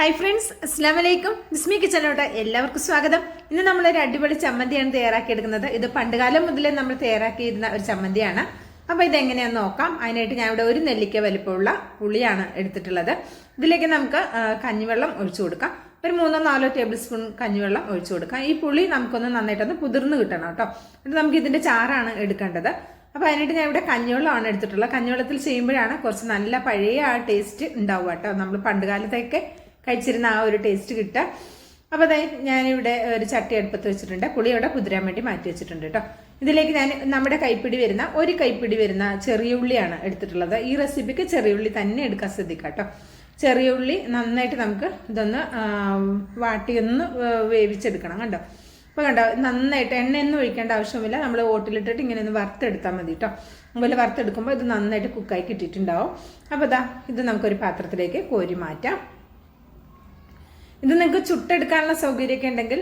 Hi friends അസ്സാം വലൈക്കും ബിസ്മി കിച്ചനോട്ട് എല്ലാവർക്കും സ്വാഗതം. ഇന്ന് നമ്മളൊരു അടിപൊളി ചമ്മന്തിയാണ് തയ്യാറാക്കിയെടുക്കുന്നത്. ഇത് പണ്ടുകാലം മുതലേ നമ്മൾ തയ്യാറാക്കിയിരുന്ന ഒരു ചമ്മന്തിയാണ്. അപ്പോൾ ഇതെങ്ങനെയാന്ന് നോക്കാം. അതിനായിട്ട് ഞാൻ ഇവിടെ ഒരു നെല്ലിക്ക വലിപ്പമുള്ള പുളിയാണ് എടുത്തിട്ടുള്ളത്. ഇതിലേക്ക് നമുക്ക് കഞ്ഞിവെള്ളം ഒഴിച്ചു കൊടുക്കാം. ഒരു മൂന്നോ നാലോ ടേബിൾ സ്പൂൺ കഞ്ഞിവെള്ളം ഒഴിച്ചു കൊടുക്കാം. ഈ പുളി നമുക്കൊന്ന് നന്നായിട്ടൊന്ന് പുതിർന്ന് കിട്ടണം കേട്ടോ. എന്നിട്ട് നമുക്ക് ഇതിന്റെ ചാറാണ് എടുക്കേണ്ടത്. അപ്പോൾ അതിനായിട്ട് ഞാൻ ഇവിടെ കഞ്ഞിവെള്ളമാണ് എടുത്തിട്ടുള്ളത്. കഞ്ഞിവെള്ളത്തിൽ ചെയ്യുമ്പോഴാണ് കുറച്ച് നല്ല പഴയ ആ ടേസ്റ്റ് ഉണ്ടാവുക കേട്ടോ. നമ്മൾ പണ്ട് കാലത്തൊക്കെ കഴിച്ചിരുന്ന ആ ഒരു ടേസ്റ്റ് കിട്ടുക. അപ്പോൾ അതെ ഞാനിവിടെ ഒരു ചട്ടി അടുപ്പത്ത് വെച്ചിട്ടുണ്ട്. പുളി അവിടെ കുതിരാൻ വേണ്ടി മാറ്റി വെച്ചിട്ടുണ്ട് കേട്ടോ. ഇതിലേക്ക് ഞാൻ നമ്മുടെ കൈപ്പിടി വരുന്ന ഒരു കൈപ്പിടി വരുന്ന ചെറിയ ഉള്ളിയാണ് എടുത്തിട്ടുള്ളത്. ഈ റെസിപ്പിക്ക് ചെറിയ ഉള്ളി തന്നെ എടുക്കാൻ ശ്രദ്ധിക്കാം കേട്ടോ. ചെറിയ ഉള്ളി നന്നായിട്ട് നമുക്ക് ഇതൊന്ന് വാട്ടിയൊന്ന് വേവിച്ചെടുക്കണം കണ്ടോ. അപ്പോൾ കണ്ടോ നന്നായിട്ട് എണ്ണയൊന്നും ഒഴിക്കേണ്ട ആവശ്യമില്ല നമ്മൾ ഓട്ടിലിട്ടിട്ട് ഇങ്ങനെ ഒന്ന് വറുത്തെടുത്താൽ മതി കേട്ടോ. അതുപോലെ വറുത്തെടുക്കുമ്പോൾ ഇത് നന്നായിട്ട് കുക്കായി കിട്ടിയിട്ടുണ്ടാവും. അപ്പോൾ ഇതാ ഇത് നമുക്കൊരു പാത്രത്തിലേക്ക് കോരി മാറ്റാം. ഇത് നിങ്ങൾക്ക് ചുട്ടെടുക്കാനുള്ള സൗകര്യമൊക്കെ ഉണ്ടെങ്കിൽ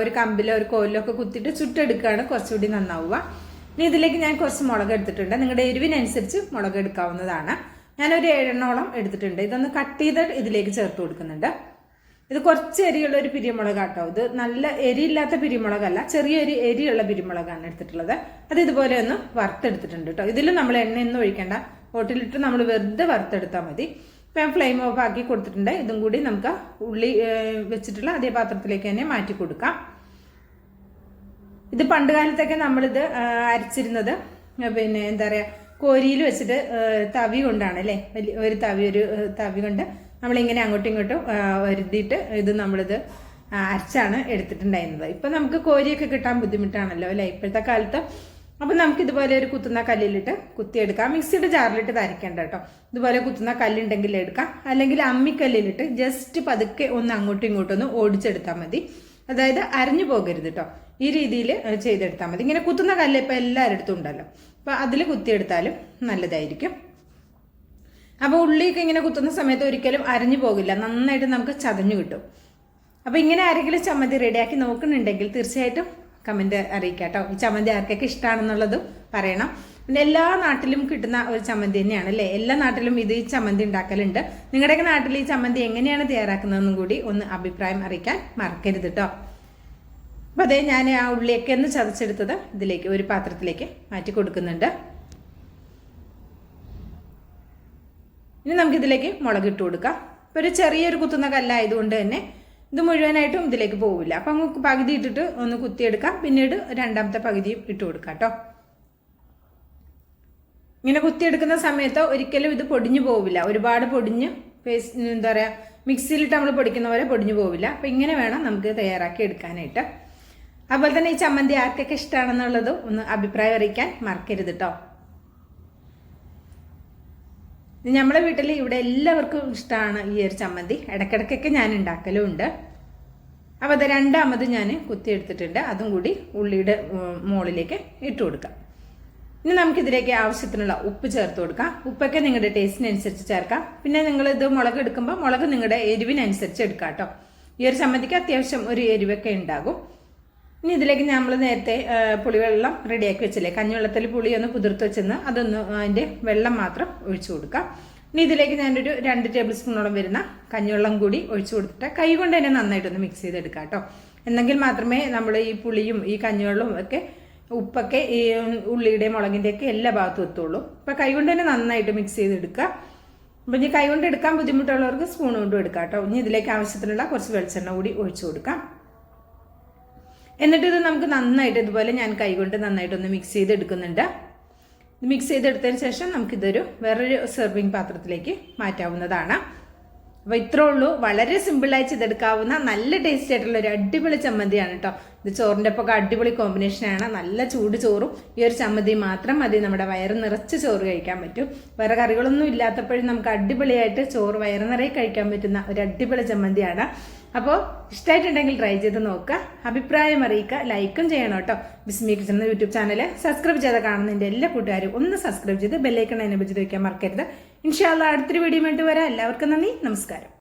ഒരു കമ്പിലോ ഒരു കോലിലോ ഒക്കെ കുത്തിയിട്ട് ചുട്ടെടുക്കുകയാണ് കുറച്ചുകൂടി നന്നാവുക. ഇനി ഇതിലേക്ക് ഞാൻ കുറച്ച് മുളക് എടുത്തിട്ടുണ്ട്. നിങ്ങളുടെ എരിവിനനുസരിച്ച് മുളക് എടുക്കാവുന്നതാണ്. ഞാനൊരു ഏഴെണ്ണോളം എടുത്തിട്ടുണ്ട്. ഇതൊന്ന് കട്ട് ചെയ്ത് ഇതിലേക്ക് ചേർത്ത് കൊടുക്കുന്നുണ്ട്. ഇത് കുറച്ച് എരിയുള്ള ഒരു പിരിമുളക് കേട്ടോ ഇത് നല്ല എരിയില്ലാത്ത പിരിമുളകല്ല ചെറിയൊരു എരിയുള്ള പിരിമുളകാണ് എടുത്തിട്ടുള്ളത്. അത് ഇതുപോലെ ഒന്ന് വറുത്തെടുത്തിട്ടുണ്ട് കേട്ടോ. ഇതിലും നമ്മൾ എണ്ണയൊന്നും ഒഴിക്കേണ്ട. ഹോട്ടലിട്ട് നമ്മൾ വെറുതെ വറുത്തെടുത്താൽ മതി. ഞാൻ ഫ്ലെയിം ഓഫ് ആക്കി കൊടുത്തിട്ടുണ്ട്. ഇതും കൂടി നമുക്ക് ഉള്ളി വെച്ചിട്ടുള്ള അതേ പാത്രത്തിലേക്ക് തന്നെ മാറ്റി കൊടുക്കാം. ഇത് പണ്ട് കാലത്തൊക്കെ നമ്മളിത് അരച്ചിരുന്നത് പിന്നെ എന്താ പറയുക കോരിയിൽ വെച്ചിട്ട് തവി കൊണ്ടാണ് അല്ലേ? വലിയ ഒരു തവി ഒരു തവി കൊണ്ട് നമ്മളിങ്ങനെ അങ്ങോട്ടും ഇങ്ങോട്ടും വരുത്തിയിട്ട് ഇത് നമ്മളിത് അരച്ചാണ് എടുത്തിട്ടുണ്ടായിരുന്നത്. ഇപ്പം നമുക്ക് കോരിയൊക്കെ കിട്ടാൻ ബുദ്ധിമുട്ടാണല്ലോ അല്ലേ? ഇപ്പോഴത്തെ കാലത്ത് അപ്പം നമുക്ക് ഇതുപോലെ ഒരു കുത്തുന്ന കല്ലിലിട്ട് കുത്തിയെടുക്കാം. മിക്സിയുടെ ജാറിലിട്ട് ഇത് കേട്ടോ. ഇതുപോലെ കുത്തുന്ന കല്ലുണ്ടെങ്കിൽ എടുക്കാം. അല്ലെങ്കിൽ അമ്മിക്കല്ലിലിട്ട് ജസ്റ്റ് പതുക്കെ ഒന്ന് അങ്ങോട്ടും ഇങ്ങോട്ടും ഒന്ന് ഓടിച്ചെടുത്താൽ മതി. അതായത് അരഞ്ഞു പോകരുത് കേട്ടോ. ഈ രീതിയിൽ ചെയ്തെടുത്താൽ മതി. ഇങ്ങനെ കുത്തുന്ന കല്ല് ഇപ്പം എല്ലാവരുടെ ഉണ്ടല്ലോ. അപ്പോൾ അതിൽ കുത്തിയെടുത്താലും നല്ലതായിരിക്കും. അപ്പോൾ ഉള്ളിയൊക്കെ ഇങ്ങനെ കുത്തുന്ന സമയത്ത് ഒരിക്കലും അരഞ്ഞു പോകില്ല. നന്നായിട്ട് നമുക്ക് ചതഞ്ഞു കിട്ടും. അപ്പോൾ ഇങ്ങനെ ആരെങ്കിലും ചമ്മന്തി റെഡിയാക്കി നോക്കുന്നുണ്ടെങ്കിൽ തീർച്ചയായിട്ടും കമന്റ് അറിയിക്കാം കേട്ടോ ഈ ചമ്മന്തി ആർക്കൊക്കെ ഇഷ്ടമാണെന്നുള്ളതും പറയണം. പിന്നെ എല്ലാ നാട്ടിലും കിട്ടുന്ന ഒരു ചമ്മന്തി തന്നെയാണ് അല്ലേ? എല്ലാ നാട്ടിലും ഇത് ഈ ചമ്മന്തി ഉണ്ടാക്കലുണ്ട്. നിങ്ങളുടെയൊക്കെ നാട്ടിൽ ഈ ചമ്മന്തി എങ്ങനെയാണ് തയ്യാറാക്കുന്നതെന്നും കൂടി ഒന്ന് അഭിപ്രായം അറിയിക്കാൻ മറക്കരുത് കേട്ടോ അപ്പോൾ അതേ ഞാൻ ആ ഉള്ളിയൊക്കെ ഒന്ന് ചതച്ചെടുത്തത് ഇതിലേക്ക് ഒരു പാത്രത്തിലേക്ക് മാറ്റി കൊടുക്കുന്നുണ്ട്. ഇനി നമുക്കിതിലേക്ക് മുളക് ഇട്ട് കൊടുക്കാം. ഒരു ചെറിയൊരു കുത്തുന്ന കല്ലായതുകൊണ്ട് തന്നെ ഇത് മുഴുവനായിട്ടും ഇതിലേക്ക് പോവില്ല. അപ്പം നമുക്ക് പകുതി ഇട്ടിട്ട് ഒന്ന് കുത്തിയെടുക്കാം. പിന്നീട് രണ്ടാമത്തെ പകുതിയും ഇട്ട് കൊടുക്കാം കേട്ടോ. ഇങ്ങനെ കുത്തിയെടുക്കുന്ന സമയത്ത് ഒരിക്കലും ഇത് പൊടിഞ്ഞു പോവില്ല. ഒരുപാട് പൊടിഞ്ഞ് പേസ്റ്റ് എന്താ പറയുക മിക്സിയിലിട്ട് നമ്മൾ പൊടിക്കുന്ന പോലെ പൊടിഞ്ഞു പോവില്ല. അപ്പം ഇങ്ങനെ വേണം നമുക്ക് തയ്യാറാക്കി എടുക്കാനായിട്ട്. അതുപോലെ തന്നെ ഈ ചമ്മന്തി ആർക്കൊക്കെ ഇഷ്ടമാണെന്നുള്ളത് ഒന്ന് അഭിപ്രായം അറിയിക്കാൻ മറക്കരുത് കേട്ടോ. ഇത് നമ്മളെ വീട്ടിൽ ഇവിടെ എല്ലാവർക്കും ഇഷ്ടമാണ് ഈ ഒരു ചമ്മന്തി. ഇടയ്ക്കിടയ്ക്കൊക്കെ ഞാൻ ഉണ്ടാക്കലും ഉണ്ട് അപ്പോൾ അത് രണ്ടാമത് ഞാൻ കുത്തിയെടുത്തിട്ടുണ്ട് അതും കൂടി ഉള്ളിയുടെ മുകളിലേക്ക് ഇട്ട് കൊടുക്കാം. ഇനി നമുക്കിതിലേക്ക് ആവശ്യത്തിനുള്ള ഉപ്പ് ചേർത്ത് കൊടുക്കാം. ഉപ്പൊക്കെ നിങ്ങളുടെ ടേസ്റ്റിനനുസരിച്ച് ചേർക്കാം. പിന്നെ നിങ്ങൾ ഇത് മുളക് എടുക്കുമ്പോൾ മുളക് നിങ്ങളുടെ എരിവിനനുസരിച്ച് എടുക്കാം കേട്ടോ. ഈ ഒരു ചമ്മന്തിക്ക് അത്യാവശ്യം ഒരു എരിവൊക്കെ ഉണ്ടാകും. ഇനി ഇതിലേക്ക് നമ്മൾ നേരത്തെ പുളിവെള്ളം റെഡിയാക്കി വെച്ചില്ലേ? കഞ്ഞിവെള്ളത്തിൽ പുളി ഒന്ന് കുതിർത്ത് വെച്ചെന്ന് അതൊന്ന് അതിന്റെ വെള്ളം മാത്രം ഒഴിച്ചു കൊടുക്കാം. ഇനി ഇതിലേക്ക് ഞാനൊരു രണ്ട് ടേബിൾ സ്പൂണോളം വരുന്ന കഞ്ഞിവെള്ളം കൂടി ഒഴിച്ചു കൊടുത്തിട്ട് കൈ കൊണ്ട് തന്നെ നന്നായിട്ടൊന്ന് മിക്സ് ചെയ്തെടുക്കാം കേട്ടോ. എന്നെങ്കിൽ മാത്രമേ നമ്മൾ ഈ പുളിയും ഈ കഞ്ഞിവെള്ളവും ഒക്കെ ഉപ്പൊക്കെ ഈ ഉള്ളിയുടെയും മുളകിന്റെയൊക്കെ എല്ലാ ഭാഗത്തും എത്തുള്ളൂ. അപ്പം കൈ കൊണ്ട് തന്നെ നന്നായിട്ട് മിക്സ് ചെയ്തെടുക്കുക. അപ്പം ഇനി കൈ കൊണ്ട് എടുക്കാൻ ബുദ്ധിമുട്ടുള്ളവർക്ക് സ്പൂൺ കൊണ്ടും എടുക്കാം കേട്ടോ. ഇനി ഇതിലേക്ക് ആവശ്യത്തിനുള്ള കുറച്ച് വെളിച്ചെണ്ണ കൂടി ഒഴിച്ചു കൊടുക്കാം. എന്നിട്ട് ഇത് നമുക്ക് നന്നായിട്ട് ഇതുപോലെ ഞാൻ കൈകൊണ്ട് നന്നായിട്ട് ഒന്ന് മിക്സ് ചെയ്ത് എടുക്കുന്നുണ്ട് മിക്സ് ചെയ്തെടുത്തതിന് ശേഷം നമുക്കിതൊരു വേറൊരു സെർവിങ് പാത്രത്തിലേക്ക് മാറ്റാവുന്നതാണ്. അപ്പോൾ ഇത്രേ ഉള്ളൂ. വളരെ സിമ്പിളായി ചെയ്തെടുക്കാവുന്ന നല്ല ടേസ്റ്റ് ആയിട്ടുള്ള ഒരു അടിപൊളി ചമ്മന്തിയാണ് കേട്ടോ ഇത് ചോറിന്റെ ഒപ്പം അടിപൊളി കോമ്പിനേഷനാണ് നല്ല ചൂട് ചോറും ഈ ഒരു ചമ്മന്തി മാത്രം മതി. നമ്മുടെ വയറ് നിറച്ച് ചോറ് കഴിക്കാൻ പറ്റും. വേറെ കറികളൊന്നും ഇല്ലാത്തപ്പോഴും നമുക്ക് അടിപൊളിയായിട്ട് ചോറ് വയറ് നിറയെ കഴിക്കാൻ പറ്റുന്ന ഒരു അടിപൊളി ചമ്മന്തിയാണ്. അപ്പോൾ ഇഷ്ടമായിട്ടുണ്ടെങ്കിൽ ട്രൈ ചെയ്ത് നോക്കുക. അഭിപ്രായം അറിയിക്കുക. ലൈക്കും ചെയ്യണം കേട്ടോ. ബിസ്മി കിച്ചൺ എന്ന യൂട്യൂബ് ചാനൽ സബ്സ്ക്രൈബ് ചെയ്ത് കാണുന്നതിന്റെ എല്ലാ കൂട്ടുകാരും ഒന്ന് സബ്സ്ക്രൈബ് ചെയ്ത് ബെല്ലൈക്കൺ എന്നെ വെച്ച് വയ്ക്കാൻ മറക്കരുത്. ഇൻഷാല്ല അടുത്തൊരു വീഡിയോ വേണ്ടി വരാം. എല്ലാവർക്കും നന്ദി. നമസ്കാരം.